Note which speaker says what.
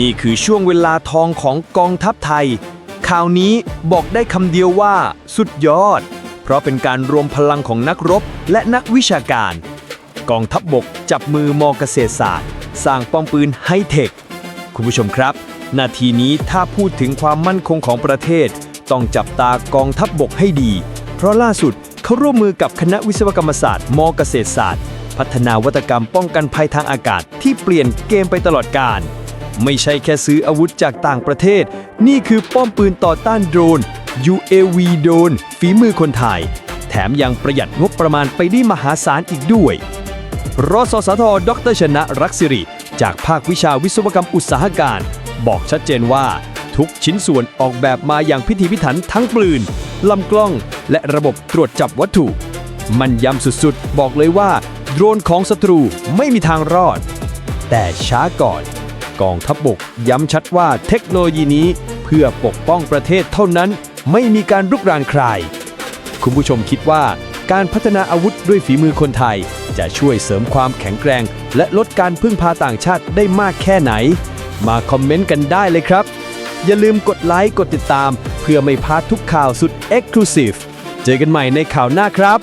Speaker 1: นี่คือช่วงเวลาทองของกองทัพไทย ข่าวนี้บอกได้คำเดียวว่า สุดยอด เพราะเป็นการรวมพลังของนักรบและนักวิชาการ กองทัพบบกจับมือมอเกษตรศาสตร์ สร้างป้อมปืนไฮเทค คุณผู้ชมครับ นาทีนี้ถ้าพูดถึงความมั่นคงของประเทศ ต้องจับตากองทัพบบกให้ดี เพราะล่าสุดเขาร่วมมือกับคณะวิศวกรรมศาสตร์มเกษตรศาสตร์ พัฒนาวัตกรรมป้องกันภัยทางอากาศที่เปลี่ยนเกมไปตลอดกาล ไม่ใช่แค่ซื้ออาวุธจากต่างประเทศ นี่คือป้อมปืนต่อต้านโดรน UAV โดรนฝีมือคนไทย แถมยังประหยัดงบประมาณไปได้มหาศาลอีกด้วยรสสทดรชนะรักสิริ จากภาควิชาวิศวกรรมอุตสาหการ บอกชัดเจนว่าทุกชิ้นส่วนออกแบบมาอย่างพิถีพิถันทั้งปืน ลำกล้อง และระบบตรวจจับวัตถุ มันยำสุดๆ บอกเลยว่า โดรนของศัตรูไม่มีทางรอด แต่ช้าก่อน กองทัพบบก ย้ำชัดว่าเทคโนโลยีนี้เพื่อปกป้องประเทศเท่านั้น ไม่มีการรุกรานใคร คุณผู้ชมคิดว่าการพัฒนาอาวุธด้วยฝีมือคนไทย จะช่วยเสริมความแข็งแกร่ง และลดการพึ่งพาต่างชาติได้มากแค่ไหน มาคอมเมนต์กันได้เลยครับ อย่าลืมกดไลค์กดติดตาม เพื่อไม่พลาดทุกข่าวสุด Exclusive เจอกันใหม่ในข่าวหน้าครับ